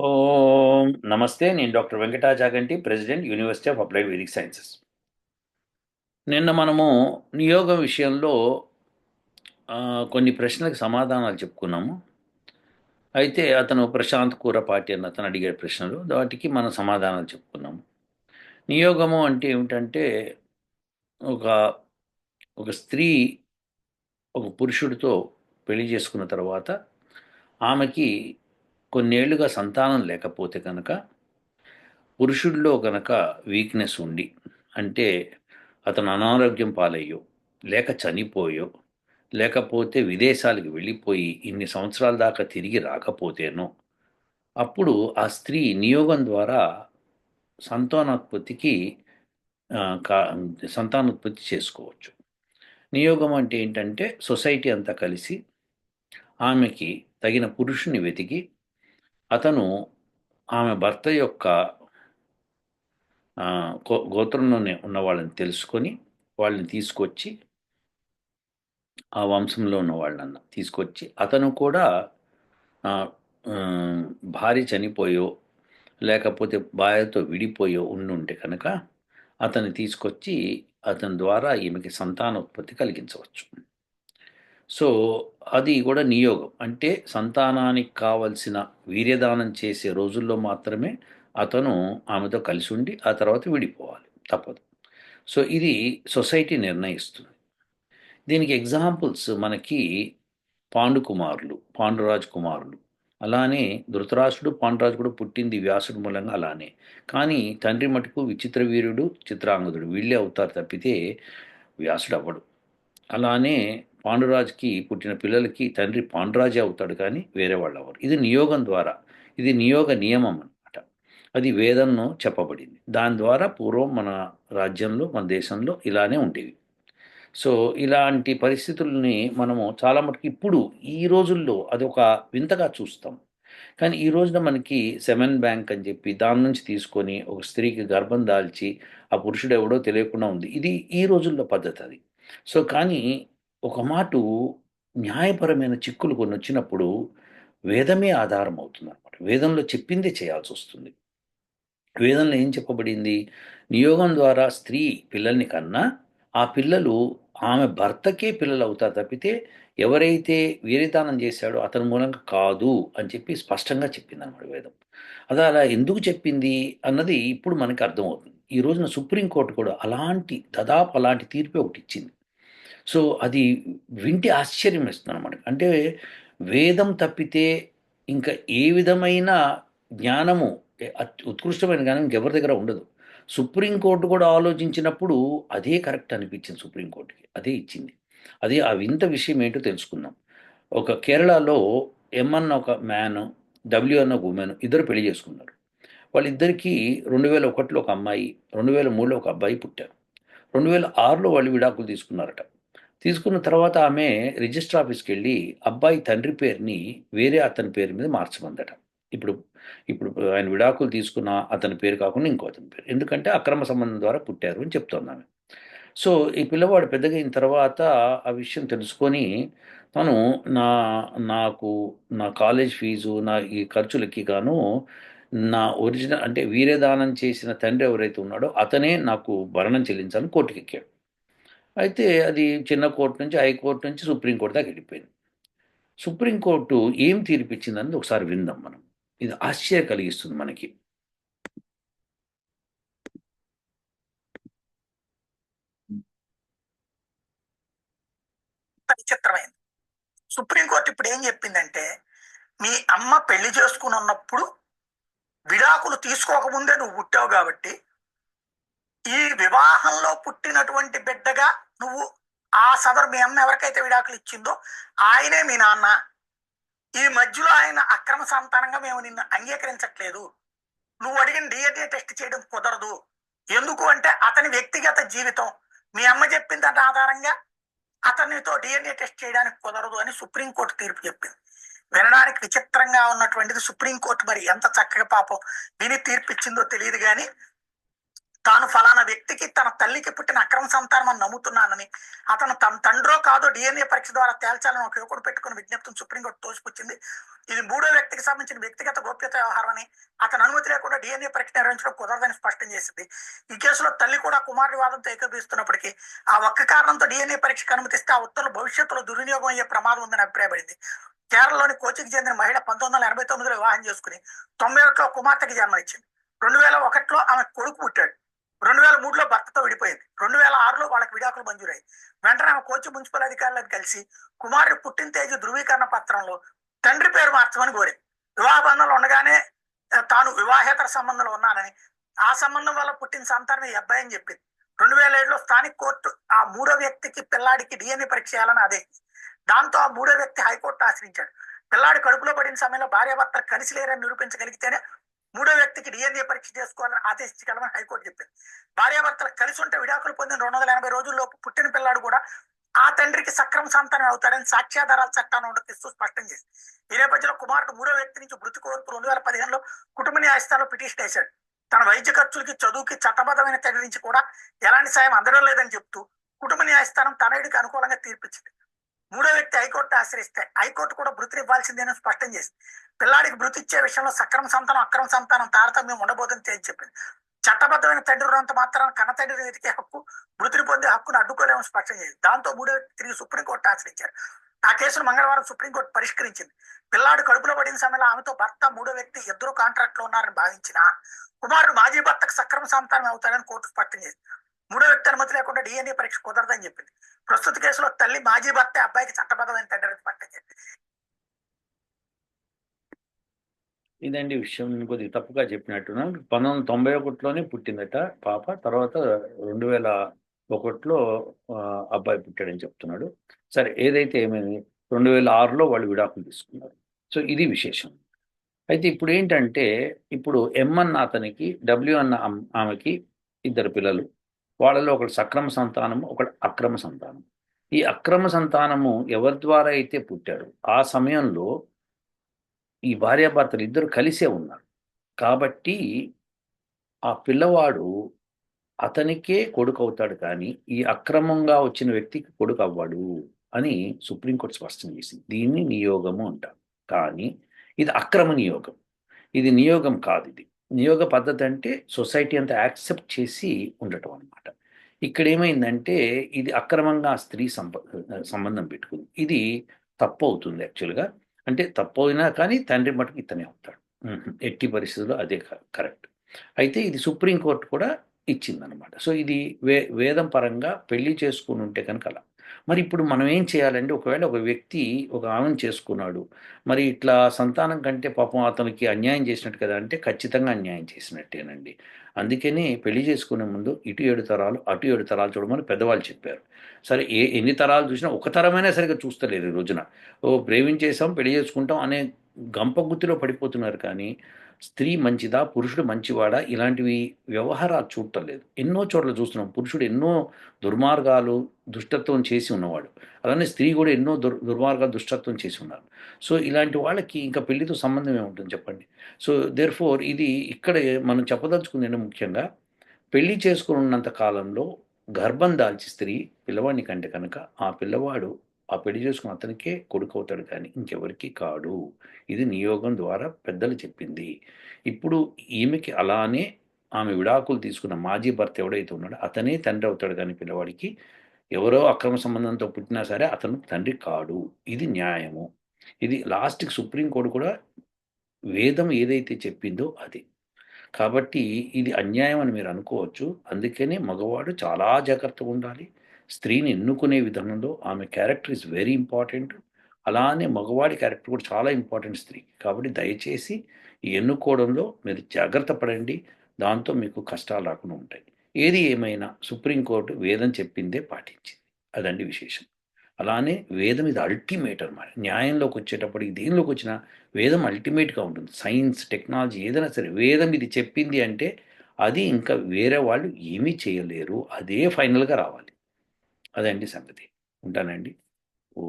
ఓం నమస్తే నేను doctor Venkatachaganti president university of applied Vedic sciences. నిన్న మనము నియోగం విషయంలో కొన్ని ప్రశ్నలకు సమాధానాలు చెప్పుకున్నాము. అయితే అతను ప్రశాంత్ కూరపాటి అని అతను అడిగే ప్రశ్నలు వాటికి మనం సమాధానాలు చెప్పుకున్నాము. నియోగము అంటే ఏమిటంటే ఒక ఒక స్త్రీ ఒక పురుషుడితో పెళ్ళి చేసుకున్న తర్వాత ఆమెకి కొన్నేళ్ళుగా సంతానం లేకపోతే కనుక పురుషుల్లో కనుక వీక్నెస్ ఉండి అంటే అతను అనారోగ్యం పాలయ్యో లేక చనిపోయో లేకపోతే విదేశాలకు వెళ్ళిపోయి ఇన్ని సంవత్సరాల దాకా తిరిగి రాకపోతేనో అప్పుడు ఆ స్త్రీ నియోగం ద్వారా సంతానోత్పత్తికి కా సంతానోత్పత్తి చేసుకోవచ్చు. నియోగం అంటే ఏంటంటే సొసైటీ అంతా కలిసి ఆమెకి తగిన పురుషుని వెతికి అతను ఆమె భర్త యొక్క గోత్రంలోనే ఉన్న వాళ్ళని తెలుసుకొని వాళ్ళని తీసుకొచ్చి ఆ వంశంలో ఉన్న వాళ్ళన్న తీసుకొచ్చి అతను కూడా భార్య చనిపోయో లేకపోతే భార్యతో విడిపోయో ఉండుంటే కనుక అతన్ని తీసుకొచ్చి అతని ద్వారా ఈమెకి సంతానోత్పత్తి కలిగించవచ్చు. సో అది కూడా నియోగం. అంటే సంతానానికి కావలసిన వీర్యదానం చేసే రోజుల్లో మాత్రమే అతను ఆమెతో కలిసి ఉండి ఆ తర్వాత విడిపోవాలి. తప్పదు. సో ఇది సొసైటీ నిర్ణయిస్తుంది. దీనికి ఎగ్జాంపుల్స్ మనకి పాండుకుమారులు పాండురాజు కుమారులు. అలానే ధృతరాష్ట్రుడు పాండురాజు కూడా పుట్టింది వ్యాసుడు మూలంగా అలానే. కానీ తండ్రి మటుకు విచిత్ర వీరుడు చిత్రాంగదుడు. వీళ్ళే అవుతారు తప్పితే వ్యాసుడు అవ్వడు. అలానే పాండురాజుకి పుట్టిన పిల్లలకి తండ్రి పాండురాజే అవుతాడు కానీ వేరే వాళ్ళు అవ్వరు ఇది నియోగం ద్వారా ఇది నియోగ నియమం అనమాట అది వేదంలో చెప్పబడింది. దాని ద్వారా పూర్వం మన రాజ్యంలో మన దేశంలో ఇలానే ఉండేవి. సో ఇలాంటి పరిస్థితుల్ని మనము చాలా మటుకు ఇప్పుడు ఈ రోజుల్లో అది ఒక వింతగా చూస్తాం. కానీ ఈ రోజున మనకి సెమెన్ బ్యాంక్ అని చెప్పి దాని నుంచి తీసుకొని ఒక స్త్రీకి గర్భం దాల్చి ఆ పురుషుడు ఎవడో తెలియకుండా ఉంది. ఇది ఈ రోజుల్లో పద్ధతి అది. సో కానీ ఒక మాటు న్యాయపరమైన చిక్కులు కొన్ని వచ్చినప్పుడు వేదమే ఆధారం అవుతుంది అనమాట వేదంలో చెప్పిందే చేయాల్సి వస్తుంది వేదంలో ఏం చెప్పబడింది? నియోగం ద్వారా స్త్రీ పిల్లల్ని కన్నా ఆ పిల్లలు ఆమె భర్తకే పిల్లలు అవుతారు తప్పితే ఎవరైతే వీరితానం చేశాడో అతని మూలంగా కాదు అని చెప్పి స్పష్టంగా చెప్పింది అనమాట వేదం. అది అలా ఎందుకు చెప్పింది అన్నది ఇప్పుడు మనకి అర్థమవుతుంది. ఈ రోజున సుప్రీంకోర్టు కూడా అలాంటి దాదాపు అలాంటి తీర్పే ఒకటి ఇచ్చింది. సో అది వింటే ఆశ్చర్యం వేస్తుంది అనమాట అంటే వేదం తప్పితే ఇంకా ఏ విధమైన జ్ఞానము ఉత్కృష్టమైన జ్ఞానం ఇంకెవరి దగ్గర ఉండదు. సుప్రీంకోర్టు కూడా ఆలోచించినప్పుడు అదే కరెక్ట్ అనిపించింది సుప్రీంకోర్టుకి అదే ఇచ్చింది. అదే ఆ వింత విషయం ఏంటో తెలుసుకుందాం. ఒక కేరళలో ఎంఎన్ అన్న ఒక మ్యాన్ డబ్ల్యూ అన్న ఒక ఉమెన్ ఇద్దరు పెళ్ళి చేసుకున్నారు. వాళ్ళిద్దరికీ రెండు వేల ఒకటిలో ఒక అమ్మాయి రెండు వేల మూడులో ఒక అబ్బాయి పుట్టారు. రెండు వేల ఆరులో వాళ్ళు విడాకులు తీసుకున్నారట. తీసుకున్న తర్వాత ఆమె రిజిస్టర్ ఆఫీస్కి వెళ్ళి అబ్బాయి తండ్రి పేరుని వేరే అతని పేరు మీద మార్చమందట. ఇప్పుడు ఇప్పుడు ఆయన విడాకులు తీసుకున్న అతని పేరు కాకుండా ఇంకో అతని పేరు. ఎందుకంటే అక్రమ సంబంధం ద్వారా పుట్టారు అని చెప్తోంది ఆమె. సో ఈ పిల్లవాడు పెద్దగా అయిన తర్వాత ఆ విషయం తెలుసుకొని తను నా నాకు నా కాలేజ్ ఫీజు నా ఈ ఖర్చులకి గాను నా ఒరిజినల్ అంటే వీర్యదానం చేసిన తండ్రి ఎవరైతే ఉన్నాడో అతనే నాకు భరణం చెల్లించాలని కోర్టుకెక్కాడు. అయితే అది చిన్న కోర్టు నుంచి హైకోర్టు నుంచి సుప్రీంకోర్టు దాకా వెళ్ళిపోయింది. సుప్రీంకోర్టు ఏం తీర్పిచ్చిందని ఒకసారి విందాం మనం. ఇది ఆశ్చర్య కలిగిస్తుంది మనకి. విచిత్రమైంది. సుప్రీంకోర్టు ఇప్పుడు ఏం చెప్పిందంటే మీ అమ్మ పెళ్ళి చేసుకుని ఉన్నప్పుడు విడాకులు తీసుకోకముందే నువ్వు పుట్టావు కాబట్టి ఈ వివాహంలో పుట్టినటువంటి బిడ్డగా నువ్వు ఆ సదరు మీ అమ్మ ఎవరికైతే విడాకులు ఇచ్చిందో ఆయనే మీ నాన్న. ఈ మధ్యలో ఆయన అక్రమ సంతానంగా మేము నిన్ను అంగీకరించట్లేదు. నువ్వు అడిగిన డిఎన్ఏ టెస్ట్ చేయడం కుదరదు. ఎందుకు అంటే అతని వ్యక్తిగత జీవితం. మీ అమ్మ చెప్పిన దాని ఆధారంగా అతనితో డిఎన్ఏ టెస్ట్ చేయడానికి కుదరదు అని సుప్రీంకోర్టు తీర్పు చెప్పింది. వినడానికి విచిత్రంగా ఉన్నటువంటిది సుప్రీంకోర్టు మరి ఎంత చక్కగా పాపం విని తీర్పిచ్చిందో తెలియదు కానీ తాను ఫలానా వ్యక్తికి తన తల్లికి పుట్టిన అక్రమ సంతానం అని నమ్ముతున్నానని అతను తన తండ్రో కాదో డిఎన్ఏ పరీక్ష ద్వారా తేల్చాలని ఒక యువకుడు పెట్టుకున్న విజ్ఞప్తిని సుప్రీంకోర్టు తోసిపుచ్చింది. ఇది మూడో వ్యక్తికి సంబంధించిన వ్యక్తిగత గోప్యత వ్యవహారం అని అతని అనుమతి లేకుండా డిఎన్ఏ పరీక్ష నిర్వహించడం కుదరదని స్పష్టం చేసింది. ఈ కేసులో తల్లి కూడా కుమారుడి వాదంతో ఏకీభవిస్తున్నప్పటికీ ఆ ఒక్క కారణంతో డిఎన్ఏ పరీక్షకు అనుమతిస్తే ఆ ఉత్తర్వులు భవిష్యత్తులో దుర్వినియోగం అయ్యే ప్రమాదం ఉందని అభిప్రాయపడింది. కేరళలోని కోచికి చెందిన మహిళ పంతొమ్మిది వందల ఎనభై తొమ్మిదిలో వివాహం చేసుకుని తొంభై ఒకటిలో కుమార్తెకి జన్మనిచ్చింది. రెండు వేల ఒకటిలో ఆమె కొడుకు పుట్టాడు. రెండు వేల మూడులో భర్తతో విడిపోయింది. రెండు వేల ఆరులో వాళ్ళకి విడాకులు మంజూరాయి వెంటనే ఆమె కోచి మున్సిపల్ అధికారులకు కలిసి కుమారుడు పుట్టిన తేదీ ధృవీకరణ పత్రంలో తండ్రి పేరు మార్చమని కోరింది వివాహ బంధంలో ఉండగానే తాను వివాహేతర సంబంధంలో ఉన్నానని ఆ సంబంధం వల్ల పుట్టిన సంతానం ఈ అబ్బాయి అని చెప్పింది. రెండు వేల ఏడులో స్థానిక కోర్టు ఆ మూడో వ్యక్తికి పిల్లాడికి డిఎన్ఏ పరీక్ష చేయాలని అదే దాంతో ఆ మూడో వ్యక్తి హైకోర్టు ఆశ్రయించాడు. పిల్లాడి కడుపులో పడిన సమయంలో భార్యాభర్త కలిసి లేరని నిరూపించగలిగితేనే మూడో వ్యక్తికి డిఎన్ఏ పరీక్ష చేసుకోవాలని ఆదేశించగలమని హైకోర్టు చెప్పింది. భార్యాభర్తలు కలిసి ఉంటే విడాకులు పొందిన రెండు వందల ఎనభై రోజుల్లో పుట్టిన పిల్లాడు కూడా ఆ తండ్రికి సక్రమ సంతానం అవుతాడని సాక్ష్యాధారాల చట్టాన్ని ఉండకిస్తూ స్పష్టం చేసింది. ఈ నేపథ్యంలో కుమారుడు మూడో వ్యక్తి నుంచి మృతి కోరుకు రెండు వేల పదిహేనులో కుటుంబ న్యాయస్థానంలో పిటిషన్ వేశాడు. తన వైద్య ఖర్చులకి చదువుకి చట్టబద్ధమైన తండ్రి నుంచి కూడా ఎలాంటి సాయం అందడం లేదని చెప్తూ కుటుంబ న్యాయస్థానం తనయుడికి అనుకూలంగా తీర్పిచ్చింది. మూడో వ్యక్తి హైకోర్టు ఆశ్రయిస్తే హైకోర్టు కూడా మృతిని ఇవ్వాల్సిందేనని స్పష్టం చేసింది పిల్లాడికి మృతి ఇచ్చే విషయంలో సక్రమ సంతానం అక్రమ సంతానం తారతమ్యం ఉండబోదని తేల్చి చెప్పింది చట్టబద్ధమైన తండ్రి ఉన్నంత మాత్రం కన్న తండ్రిని వెతికే హక్కు మృతిని పొందే హక్కును అడ్డుకోలేమని స్పష్టం చేసింది దాంతో మూడో వ్యక్తి తిరిగి సుప్రీంకోర్టు ఆశ్రయించారు. ఆ కేసును మంగళవారం సుప్రీంకోర్టు పరిష్కరించింది. పిల్లాడు కడుపులో పడిన సమయంలో ఆమెతో భర్త మూడో వ్యక్తి ఇద్దరు కాంట్రాక్ట్లో ఉన్నారని భావించిన కుమారుడు మాజీ భర్తకు సక్రమ సంతానం అవుతాడని కోర్టు స్పష్టం చేసింది. మూడో వ్యక్తి అనుమతి లేకుండా డిఎన్ఏ పరీక్ష కుదరదని చెప్పింది. ప్రస్తుత కేసులో తల్లి మాజీ భర్త అబ్బాయికి చట్టబద్ధమైన తండ్రి అని చెప్పింది ఇదండి విషయం. నేను కొద్దిగా తప్పుగా చెప్పినట్టున్నా పంతొమ్మిది వందల తొంభై ఒకటిలోనే పుట్టిందట పాప. తర్వాత రెండు వేల ఒకటిలో అబ్బాయి పుట్టాడని చెప్తున్నాడు. సరే ఏదైతే ఏమైంది? రెండు వేల ఆరులో వాళ్ళు విడాకులు తీసుకున్నారు. సో ఇది విశేషం. అయితే ఇప్పుడు ఏంటంటే ఇప్పుడు ఎం అన్న అతనికి డబ్ల్యూ అన్న ఆమెకి ఇద్దరు పిల్లలు. వాళ్ళలో ఒకటి సక్రమ సంతానము ఒకటి అక్రమ సంతానం ఈ అక్రమ సంతానము ఎవరి ద్వారా అయితే పుట్టాడు ఆ సమయంలో ఈ భార్యాభర్తలు ఇద్దరు కలిసే ఉన్నారు. కాబట్టి ఆ పిల్లవాడు అతనికే కొడుకు అవుతాడు కానీ ఈ అక్రమంగా వచ్చిన వ్యక్తికి కొడుకు అవ్వడు అని సుప్రీంకోర్టు స్పష్టం చేసింది. దీన్ని నియోగము అంటారు. కానీ ఇది అక్రమ నియోగం. ఇది నియోగం కాదు ఇది. నియోగ పద్ధతి అంటే సొసైటీ అంతా యాక్సెప్ట్ చేసి ఉండటం అనమాట ఇక్కడ ఏమైందంటే ఇది అక్రమంగా ఆ స్త్రీ సంప సంబంధం పెట్టుకుంది. ఇది తప్పు అవుతుంది యాక్చువల్గా. అంటే తప్పు అయినా కానీ తండ్రి మటుకు ఇతనే అవుతాడు. ఎట్టి పరిస్థితుల్లో అదే కరెక్ట్. అయితే ఇది సుప్రీంకోర్టు కూడా ఇచ్చిందనమాట సో ఇది వే వేదం పరంగా పెళ్ళి చేసుకుని ఉంటే కనుక అలా. మరి ఇప్పుడు మనం ఏం చేయాలండి ఒకవేళ ఒక వ్యక్తి ఒక ఆమెను చేసుకున్నాడు మరి ఇట్లా సంతానం కంటే పాపం అతనికి అన్యాయం చేసినట్టు కదా అంటే ఖచ్చితంగా అన్యాయం చేసినట్టేనండి. అందుకని పెళ్ళి చేసుకునే ముందు ఇటు ఏడు తరాలు అటు ఏడు తరాలు చూడమని పెద్దవాళ్ళు చెప్పారు. సరే ఏ ఎన్ని తరాలు చూసినా ఒక తరమైనా సరిగ్గా చూస్తలేరు ఈ రోజున. ఓ ప్రేమించేసాం పెళ్ళి చేసుకుంటాం అనే గంప గుత్తిలో పడిపోతున్నారు కానీ స్త్రీ మంచిదా పురుషుడు మంచివాడా? ఇలాంటివి వ్యవహారాలు చూడటం లేదు. ఎన్నో చోట్ల చూస్తున్నాం. పురుషుడు ఎన్నో దుర్మార్గాలు దుష్టత్వం చేసి ఉన్నవాడు. అలానే స్త్రీ కూడా ఎన్నో దుర్ దుర్మార్గాలు దుష్టత్వం చేసి ఉన్నారు. సో ఇలాంటి వాళ్ళకి ఇంకా పెళ్ళితో సంబంధం ఏముంటుంది చెప్పండి? సో దేర్ ఫోర్ ఇది ఇక్కడ మనం చెప్పదలుచుకుంది ముఖ్యంగా పెళ్ళి చేసుకుని ఉన్నంత కాలంలో గర్భం దాల్చి స్త్రీ పిల్లవాడిని కంటే కనుక ఆ పిల్లవాడు ఆ పెళ్ళి చేసుకున్న అతనికే కొడుకు అవుతాడు కానీ ఇంకెవరికి కాడు. ఇది నియోగం ద్వారా పెద్దలు చెప్పింది. ఇప్పుడు ఈమెకి అలానే ఆమె విడాకులు తీసుకున్న మాజీ భర్త ఎవడైతే ఉన్నాడో అతనే తండ్రి అవుతాడు కానీ పిల్లవాడికి ఎవరో అక్రమ సంబంధంతో పుట్టినా సరే అతను తండ్రి కాడు. ఇది న్యాయము. ఇది లాస్ట్కి సుప్రీంకోర్టు కూడా వేదం ఏదైతే చెప్పిందో అది. కాబట్టి ఇది అన్యాయం అని మీరు అనుకోవచ్చు. అందుకనే మగవాడు చాలా జాగ్రత్తగా ఉండాలి. స్త్రీని ఎన్నుకునే విధానంలో ఆమె క్యారెక్టర్ ఇస్ వెరీ ఇంపార్టెంట్. అలానే మగవాడి క్యారెక్టర్ కూడా చాలా ఇంపార్టెంట్ స్త్రీకి కాబట్టి దయచేసి ఈ ఎన్నుకోవడంలో మీరు జాగ్రత్త పడండి. దాంతో మీకు కష్టాలు రాకుండా ఉంటాయి. ఏది ఏమైనా సుప్రీంకోర్టు వేదం చెప్పిందే పాటించింది. అదండి విశేషం. అలానే వేదం ఇది అల్టిమేట్ అనమాట న్యాయంలోకి వచ్చేటప్పటికి దేనిలోకి వచ్చినా వేదం అల్టిమేట్గా ఉంటుంది. సైన్స్ టెక్నాలజీ ఏదైనా సరే వేదం ఇది చెప్పింది అంటే అది ఇంకా వేరే వాళ్ళు ఏమీ చేయలేరు. అదే ఫైనల్గా రావాలి. అదండి సంగతి. ఉంటానండి. ఓ